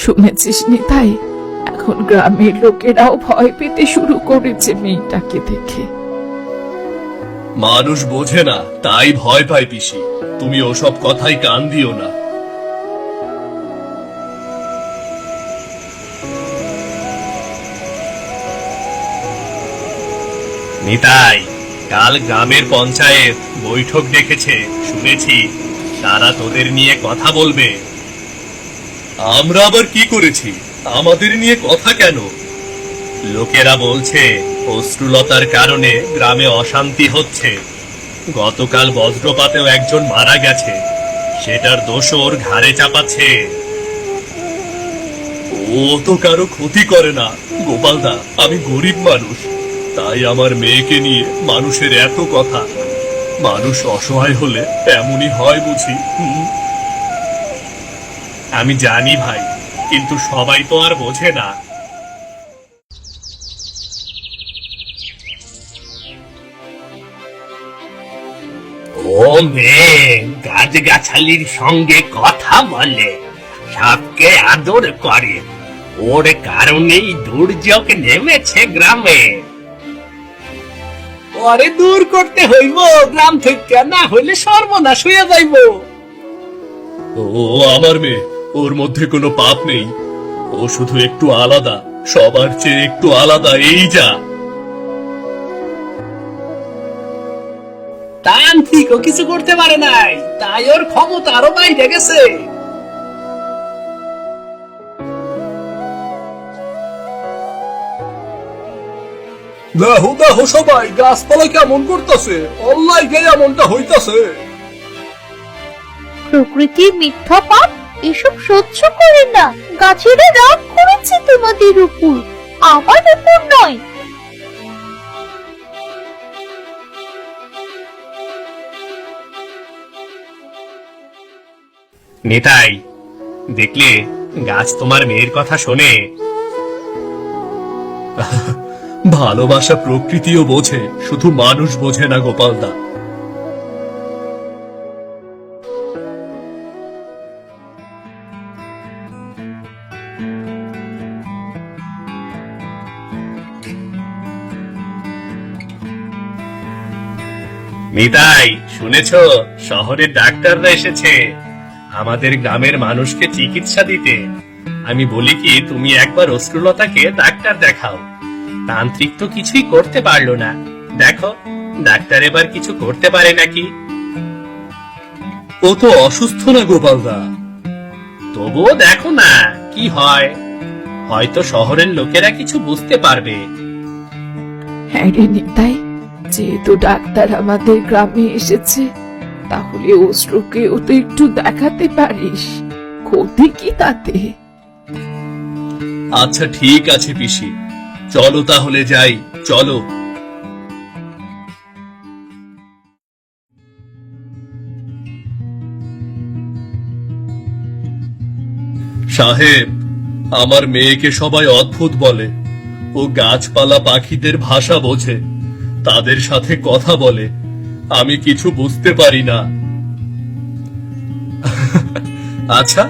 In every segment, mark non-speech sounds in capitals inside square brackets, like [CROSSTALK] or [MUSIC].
শুনেছিস নিতাই এখন গ্রামের লোকেরাও ভয় পেতে শুরু করেছে মেয়েটাকে দেখে। মানুষ বোঝে না, তাই ভয় পায় পিসি। তুমি ওসব কথাই কান দিও না। নিতাই, কাল গ্রামের পঞ্চায়েত বৈঠক ডেকেছে, শুনেছি। তারা তোদের নিয়ে কথা বলবে। আমরা আবার কি করেছি? আমাদের নিয়ে কথা কেন? লোকেরা বলছে, অশ্রুলতার কারণে গ্রামে অশান্তি হচ্ছে। গতকাল বজ্রপাতেও একজন মারা গেছে। সেটার দোষ ওর ঘাড়ে চাপাচ্ছে। ও তো কারও ক্ষতি করে না, গোপালদা। আমি গরিব মানুষ। তাই আমার মেয়েকে নিয়ে মানুষের এত কথা। মানুষ অসহায় হলে এমনই হয় বুঝি, হুম। আমি জানি ভাই কিন্তু সবাই তো আর বোঝে না। ও মেয়ে গাছ গাছালির সঙ্গে কথা বলে সাপকে আদর করে। ওর কারণেই দুর্যোগ নেমেছে গ্রামে। পরে দূর করতে হইব গ্রাম থেকে না হইলে সর্বনাশ হইয়া যাইব। ও আমার মেয়ে ওর মধ্যে কোনো পাপ নেই। ও শুধু একটু আলাদা। সবার চেয়ে একটু আলাদা এই যা। তান্ত্রিকও কিছু করতে পারে নাই। তাই ওর ক্ষমতা আরও বাইরে গেছে। দেখো দেখো সবাই গাছপালা কেমন করতেছে? অল্লাই গে এমনটা হইতাছে। প্রকৃতির মিথ্যা পাপ এসব সহ্য করে না। গাছেরা রাগ করেছে তোমাদের উপর। আমার উপর নয়। নেতাই, দেখলে গাছ তোমার মেয়ের কথা শোনে। ভালোবাসা প্রকৃতিও বোঝে, শুধু মানুষ বোঝে না গোপালদা। নিতাই শুনেছ? শহরের ডাক্তাররা এসেছে। আমাদের গ্রামের মানুষকে চিকিৎসা দিতে। আমি বলি কি তুমি একবার অশ্রুলতাকে ডাক্তার দেখাও। তান্ত্রিক তো কিছুই করতে পারল না। দেখো ডাক্তার এবার কিছু করতে পারে নাকি? ও তো অসুস্থ না গোপালদা। তবুও দেখো না কি হয়? হয়তো শহরের লোকেরা কিছু বুঝতে পারবে। হ্যাঁ রে নিতাই যেহেতু ডাক্তার আমাদের গ্রামে এসেছে, তাহলে অশ্রুকেও তো একটু দেখাতে পারিস। ক্ষতি কি তাতে? আচ্ছা ঠিক আছে পিসি। চলো তাহলে যাই, চলো। সাহেব, আমার মেয়েকে সবাই অদ্ভুত বলে। ও গাছপালা পাখিদের ভাষা বোঝে। তাদের সাথে কথা বলে। আমি কিছু বুঝতে পারি না। আচ্ছা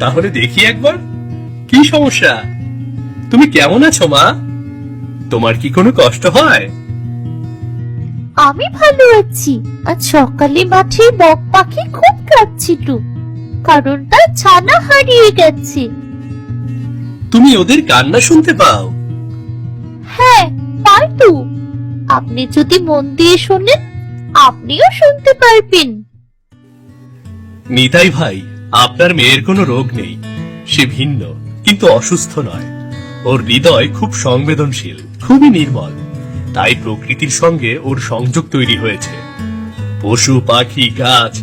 তাহলে দেখি একবার। কি সমস্যা? তুমি কেমন আছো মা? তোমার কি কোনো কষ্ট হয়? আমি ভালো আছি। আজ সকালে মাঠে বক পাখি খুব কাঁদছিল। কারণ তার ছানা হারিয়ে গেছে। তুমি ওদের কান্না শুনতে পাও? হ্যাঁ তাই তো। আপনি যদি মন দিয়ে শোনেন, আপনিও শুনতে পারবেন। নিতাই ভাই, আপনার মেয়ের কোনো রোগ নেই। সে ভিন্ন, কিন্তু অসুস্থ নয়। ওর হৃদয় খুব সংবেদনশীল, খুবই নির্মল। তাই প্রকৃতির সঙ্গে ওর সংযোগ তৈরি হয়েছে। পশু, পাখি, গাছ,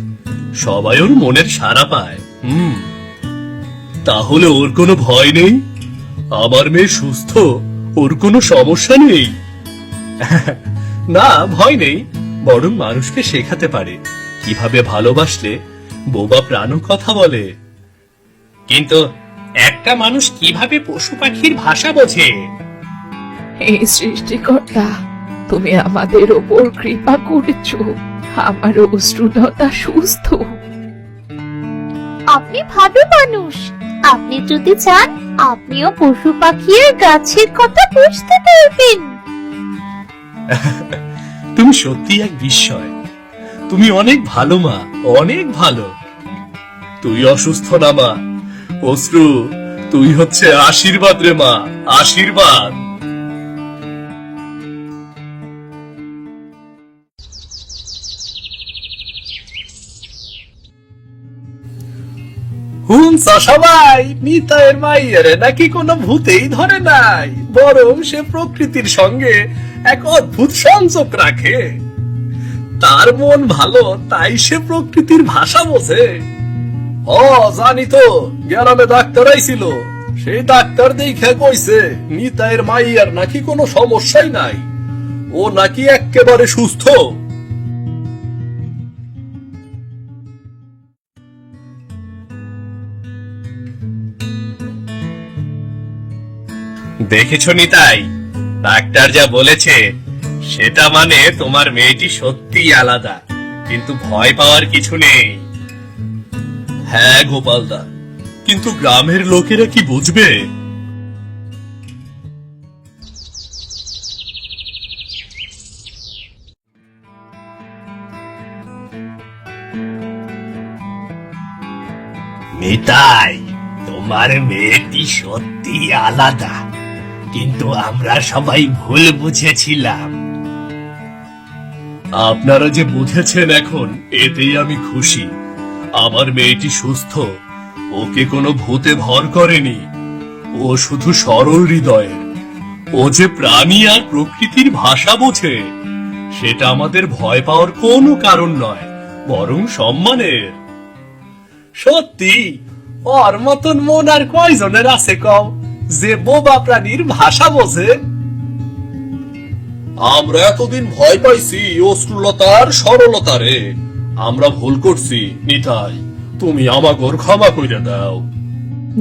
সবাই ওর মনের সাড়া পায়, হুম। তাহলে ওর কোনো ভয় নেই? আমার মেয়ে সুস্থ, ওর কোনো সমস্যা নেই? [LAUGHS] না ভয় নেই। বরং মানুষকে শেখাতে পারে। কীভাবে ভালোবাসলে বোবা প্রাণও কথা বলে। কিন্তু একটা মানুষ কীভাবে পশু পাখির ভাষা বোঝে? এই সৃষ্টিকর্তা তুমি আমাদের ওপর কৃপা করেছ। আমার অশ্রুলতা সুস্থ। আপনি ভালো মানুষ। আপনি যদি চান আপনিও পশু পাখি আর গাছের কথা বুঝতে পারবেন। [LAUGHS] তুমি সত্যি এক বিস্ময়। তুমি অনেক ভালো মা, অনেক ভালো। তুই অসুস্থ না মা। অশ্রু, তুই হচ্ছে আশীর্বাদ রে মা, আশীর্বাদ। হুনসা সবাই মাইয়ের নাকি কোনো ভূতেই ধরে নাই, বরং সে প্রকৃতির সঙ্গে এক অদ্ভুত সংযোগ রাখে। তার মন ভালো, তাই সে প্রকৃতির ভাষা বোঝে। ও জানি তো গ্রামে ডাক্তার আইছিল সেই ডাক্তার দেখে কইছে, নিতাইয়ের মাইয়ার নাকি কোনো সমস্যাই নাই। ও নাকি এক্কেবারে সুস্থ। দেখেছ নিতাই ডাক্তার যা বলেছে, সেটা মানে তোমার মেয়েটি সত্যিই আলাদা, কিন্তু ভয় পাওয়ার কিছু নেই। হ্যাঁ গোপালদা, কিন্তু গ্রামের লোকেরা কি বুঝবে? নিতাই, তোমার মেয়েটি সত্যি আলাদা। কিন্তু আমরা সবাই ভুল বুঝেছিলাম। আপনারা যে বুঝেছেন এখন, এতেই আমি খুশি। আমার মেয়েটি সুস্থ। ওকে কোনো ভূতে ভর করেনি। ও শুধু সরল হৃদয়ের ও যে প্রাণী আর প্রকৃতির ভাষা বোঝে, সেটা আমাদের ভয় পাওয়ার কোনো কারণ নয়, বরং সম্মানের। সত্যি? ওর মতন মন আর কয়জনের আছে কম যে বোবা প্রাণীর ভাষা বোঝে। আমরা এতদিন ভয় পাইছি অশ্রুলতার সরলতারে আমরা ভুল করছি নিতাই। তুমি আমাগর ক্ষমা কইরা দাও।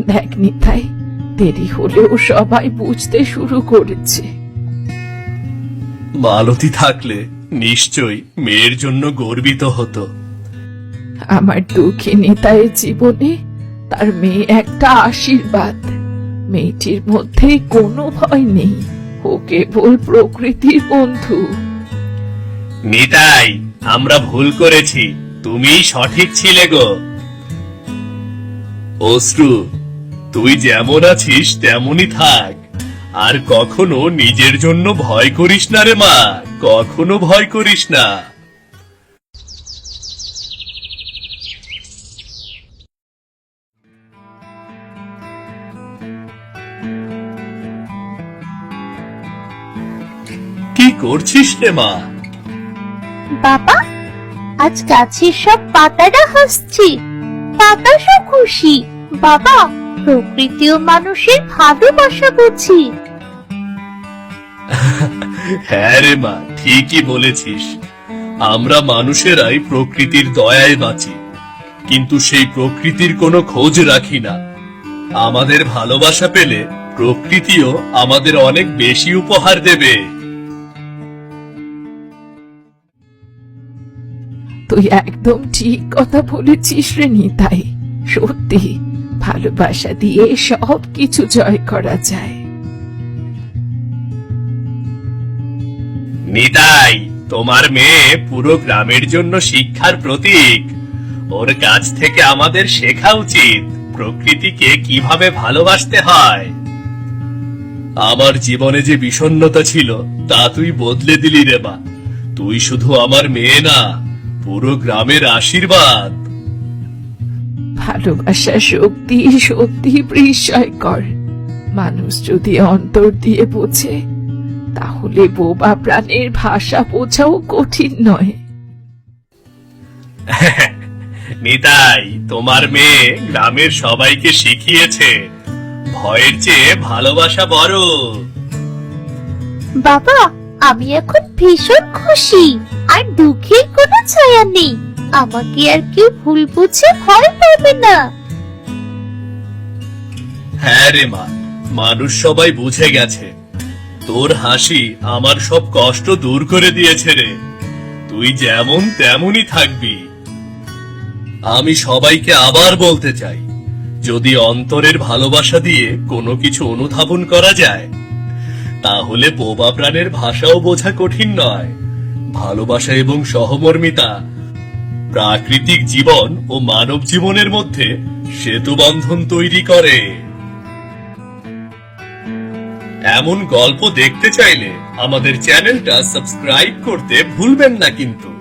দেখ নিতাই দেরি হলেও সবাই বুঝতে শুরু করেছে। মালতী থাকলে নিশ্চয় মেয়ের জন্য গর্বিত হতো। আমার দুঃখী নিতাইয়ের জীবনে তার মেয়ে একটা আশীর্বাদ। মেয়েটির মধ্যে কোনো ভয় নেই। ও কেবল প্রকৃতির বন্ধু। নিতাই, আমরা ভুল করেছি। তুমি সঠিক ছিলে গো। অশ্রু, তুই যেমন আছিস তেমনই থাক। আর কখনো নিজের জন্য ভয় করিস না রে মা। কখনো ভয় করিস না। করছিস রে মা? বাবা আজ গাছের সব পাতারা হাসছে বাতাসও খুশি। বাবা প্রকৃতি ও মানুষের ভালোবাসা বুঝি হ্যাঁ রে মা ঠিকই বলেছিস। আমরা মানুষেরাই প্রকৃতির দয়ায় বাঁচি। কিন্তু সেই প্রকৃতির কোনো খোঁজ রাখি না। আমাদের ভালোবাসা পেলে প্রকৃতিও আমাদের অনেক বেশি উপহার দেবে। তুই একদম ঠিক কথা বলেছিস রে নিতাই। সত্যি, ভালোবাসা দিয়ে সব কিছু জয় করা যায়। নিতাই, তোমার মেয়ে পুরো গ্রামের জন্য শিক্ষার প্রতীক। ওর কাছ থেকে আমাদের শেখা উচিত, প্রকৃতিকে কীভাবে ভালোবাসতে হয়। আমার জীবনে যে বিষণ্ণতা ছিল, তা তুই বদলে দিলি রে মা। তুই শুধু আমার মেয়ে না পুরো গ্রামের আশীর্বাদ। ভালোবাসা শক্তি সত্যি বিস্ময়কর মানুষ যদি অন্তর দিয়ে বোঝে তাহলে বোবা প্রাণের ভাষা বোঝাও কঠিন নয়। [LAUGHS] নিতাই তোমার মেয়ে গ্রামের সবাইকে শিখিয়েছে। ভয়ের চেয়ে ভালোবাসা বড়। বাবা আমি এখন ভীষণ খুশি। আর দুঃখের কোনো ছায়া নেই। আমাকে আর কেউ ভুল বুঝে ভয় পাবে না। হ্যাঁ রে মা, মানুষ সবাই বুঝে গেছে। তোর হাসি আমার সব কষ্ট দূর করে দিয়েছে রে। তুই যেমন তেমনই থাকবি। আমি সবাইকে আবার বলতে চাই, যদি অন্তরের ভালোবাসা দিয়ে কোনো কিছু অনুধাবন করা যায়, তাহলে বোবা প্রাণের ভাষাও বোঝা কঠিন নয়। ভালোবাসা এবং সহমর্মিতা। প্রাকৃতিক জীবন ও মানব জীবনের মধ্যে সেতু বন্ধন তৈরি করে। এমন গল্প দেখতে চাইলে আমাদের চ্যানেলটা সাবস্ক্রাইব করতে ভুলবেন না কিন্তু।